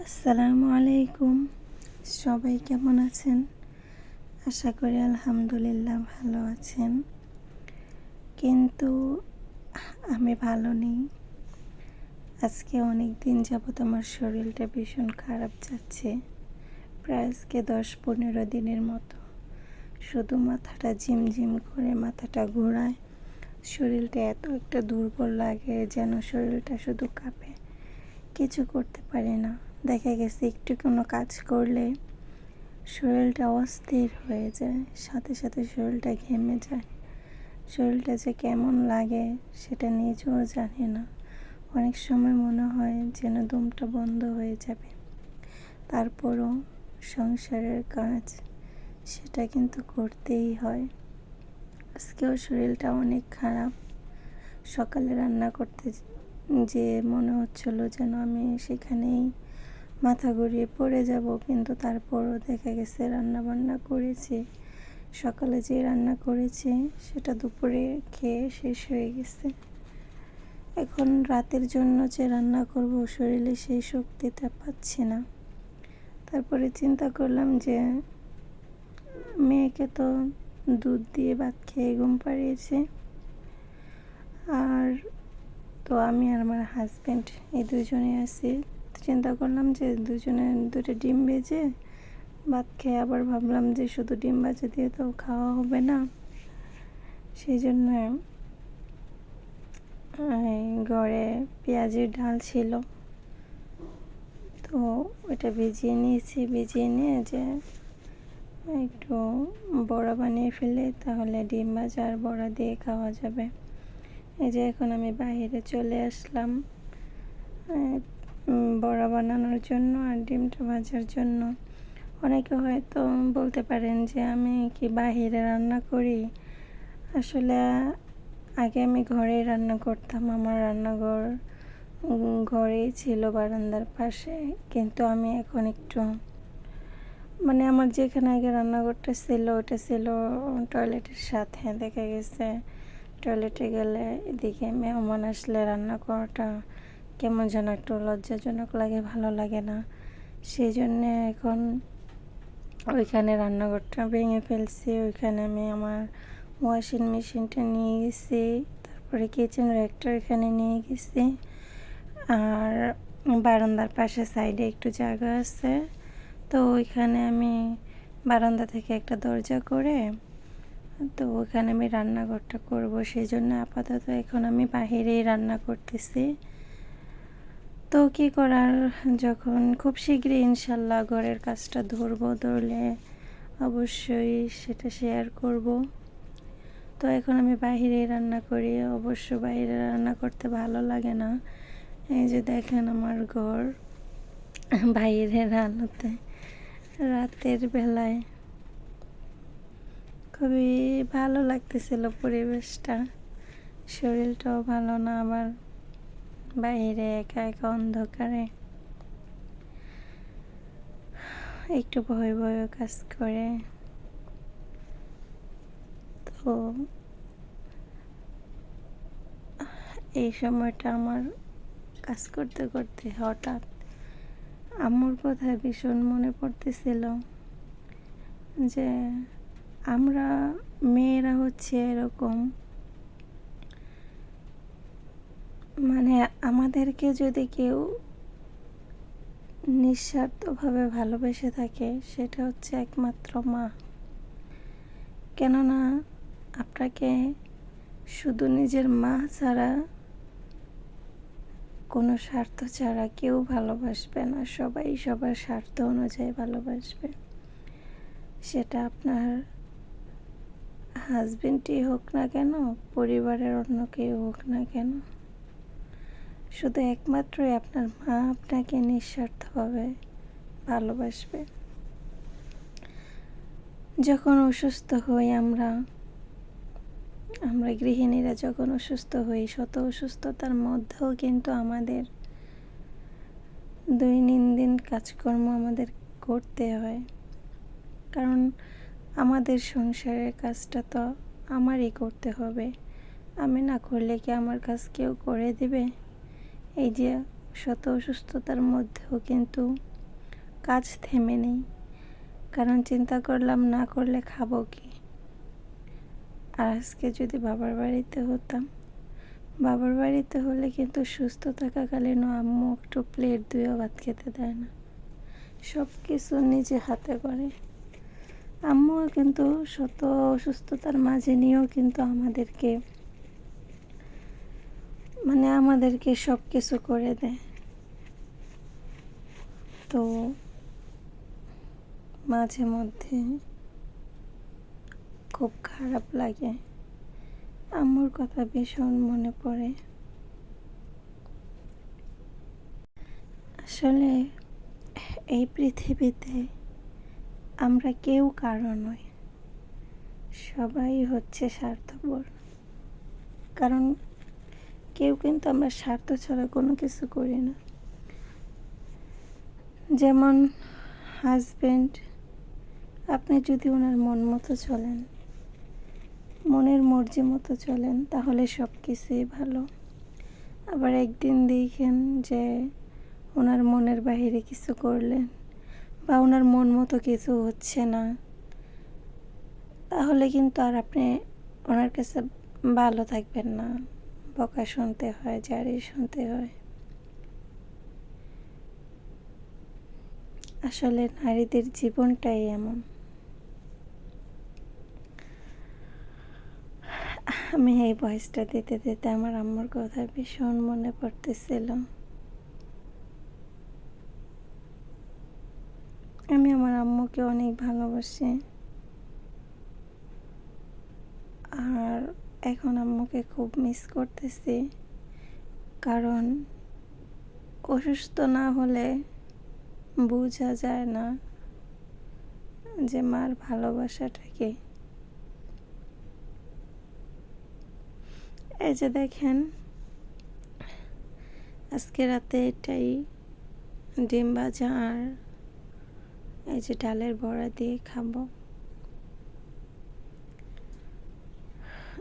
আসসালামু আলাইকুম। সবাই কেমন আছেন? আশা করি আলহামদুলিল্লাহ ভালো আছেন। কিন্তু আমি ভালো নেই। আজকে অনেক দিন যাবত আমার শরীরটা ভীষণ খারাপ যাচ্ছে। প্রায় আজকে দশ পনেরো দিনের মতো। শুধু মাথাটা ঝিমঝিম করে মাথাটা ঘোরায়। শরীরটা এত একটা দুর্বল লাগে যেন শরীরটা শুধু কাঁপে। কিছু করতে পারি না। দেখা গেছে একটু কোনো কাজ করলে শরীরটা অস্থির হয়ে যায়, সাথে সাথে শরীরটা ঘেমে যায়। শরীরটা যে কেমন লাগে সেটা নিজেও জানি না। অনেক সময় মনে হয় যেন দমটা বন্ধ হয়ে যাবে। তারপরও সংসারের কাজ সেটা কিন্তু করতেই হয়। আজকেও শরীরটা অনেক খারাপ। সকালে রান্না করতে যে মনে হচ্ছিল যেন আমি সেখানেই মাথা ঘুরিয়ে পড়ে যাব, কিন্তু তারপরও দেখা গেছে রান্না বান্না করেছি। সকালে যে রান্না করেছি, সেটা দুপুরে খেয়ে শেষ হয়ে গেছে। এখন রাতের জন্য যে রান্না করব, শরীরে সেই শক্তিটা পাচ্ছি না। তারপরে চিন্তা করলাম যে, মেয়েকে তো দুধ দিয়ে ভাত খেয়ে ঘুম পাড়িয়েছে। আর তো আমি আর আমার হাজব্যান্ড এই দুজনে আছি। চিন্তা করলাম যে দুজনে দুটো ডিম ভেজে ভাত খেয়ে আবার ভাবলাম যে শুধু ডিম ভাজা দিয়ে তো খাওয়া হবে না। সেই জন্য ঘরে পেঁয়াজের ডাল ছিল। তো ওটা ভিজিয়ে নিয়েছি, ভিজিয়ে নিয়ে যে একটু বড়া বানিয়ে ফেলে, তাহলে ডিম ভাজা আর বড়া দিয়ে খাওয়া যাবে। এই যে এখন আমি বাইরে চলে আসলাম। বড়া বানানোর জন্য আর ডিমটা ভাজার জন্য। অনেকে হয়তো বলতে পারেন যে, আমি কি বাহিরে রান্না করি? আসলে আগে আমি ঘরেই রান্না করতাম। আমার রান্নাঘর ঘরেই ছিল বারান্দার পাশে। কিন্তু আমি এখন একটু মানে আমার যেখানে আগে রান্নাঘরটা ছিল, ওটা ছিল টয়লেটের সাথে। দেখা গেছে টয়লেটে গেলে এদিকে মেহমান আসলে রান্না করাটা কেমন যেন একটু লজ্জাজনক লাগে, ভালো লাগে না। সেই জন্যে এখন ওইখানে রান্নাঘরটা ভেঙে ফেলছি। ওইখানে আমি আমার ওয়াশিং মেশিনটা নিয়ে গেছি। তারপরে কিচেন র্যাকটা ওইখানে নিয়ে গেছি। আর বারান্দার পাশে সাইডে একটু জায়গা আছে। তো ওইখানে আমি বারান্দা থেকে একটা দরজা করে, তো ওখানে আমি রান্নাঘরটা করব। সেই জন্য আপাতত এখন আমি বাহিরেই রান্না করতেছি। তো কী করার? যখন খুব শীঘ্রই ইনশাল্লাহ ঘরের কাজটা ধরবো, ধরলে অবশ্যই সেটা শেয়ার করব। তো এখন আমি বাহিরে রান্না করি, অবশ্য বাইরে রান্না করতে ভালো লাগে না। এই যে দেখেন আমার ঘর বাইরে রান্নাতে রাতের বেলায়। খুবই ভালো লাগতেছিল পরিবেশটা। শরীরটাও ভালো না আবার বাইরে, একা একা অন্ধকারে। একটু ভয় ভয় কাজ করে। তো, এই সময়টা আমার কাজ করতে করতে হঠাৎ আম্মুর কথা ভীষণ মনে পড়তেছিল যে, আমরা মেয়েরা হচ্ছে এরকম। মানে আমাদেরকে যদি কেউ নিঃস্বার্থভাবে ভালোবেসে থাকে, সেটা হচ্ছে একমাত্র মা। কেননা আপনাকে শুধু নিজের মা ছাড়া কোনো স্বার্থ ছাড়া কেউ ভালোবাসবে না। সবাই সবার স্বার্থ অনুযায়ী ভালোবাসবে। সেটা আপনার হাজবেন্ডই হোক না কেন, পরিবারের অন্য কেউ হোক না কেন। শুধু একমাত্রই আপনার মা আপনাকে নিঃস্বার্থভাবে ভালোবাসবে। যখন অসুস্থ হই আমরা আমরা গৃহিণীরা যখন অসুস্থ হই, শত অসুস্থতার মধ্যেও কিন্তু আমাদের দৈনন্দিন কাজকর্ম আমাদের করতে হয়। কারণ আমাদের সংসারের কাজটা তো আমারই করতে হবে। আমি না করলে কি আমার কাজ কেউ করে দেবে? এই যে শত অসুস্থতার মধ্যেও কিন্তু কাজ থেমে নেই। কারণ চিন্তা করলাম, না করলে খাব কি? আর আজকে যদি বাবার বাড়িতে হতাম, বাবার বাড়িতে হলে কিন্তু সুস্থ থাকাকালীনও আম্মু একটু প্লেট ধুয়েও ভাত খেতে দেয় না। সব কিছু নিজে হাতে করে। আম্মুও কিন্তু শত অসুস্থতার মাঝে নিয়েও কিন্তু আমাদেরকে মানে আমাদেরকে সব কিছু করে দেয়। তো মাঝে মধ্যে খুব খারাপ লাগে। আম্মুর কথা ভীষণ মনে পড়ে। আসলে এই পৃথিবীতে আমরা কেউ কারও নই। সবাই হচ্ছে স্বার্থপর। কারণ কেউ কিন্তু আমরা স্বার্থ ছাড়া কোনো কিছু করি না। যেমন হাজবেন্ড আপনি যদি ওনার মন মতো চলেন, মনের মর্জি মতো চলেন, তাহলে সব কিছুই ভালো। আবার একদিন দেখেন যে ওনার মনের বাহিরে কিছু করলেন বা ওনার মন মতো কিছু হচ্ছে না, তাহলে কিন্তু আর আপনি ওনার কাছে ভালো থাকবেন না। বকা শুনতে হয়, জারি শুনতে হয়। আসলে নারীদের জীবনটাই এমন। আমি এই ভয়েসটা দিতে দিতে আমার আম্মুর কথা ভীষণ মনে পড়তেছিল। আমি আমার আম্মুকে অনেক ভালোবাসি। আর এখন আম্মুকে খুব মিস করতেছি। কারণ অসুস্থ না হলে বোঝা যায় না যে মার ভালোবাসাটা কি। এই যে দেখেন, আজকে রাতে এটাই ডিম আর এই যে ডালের বড়া দিয়ে খাব।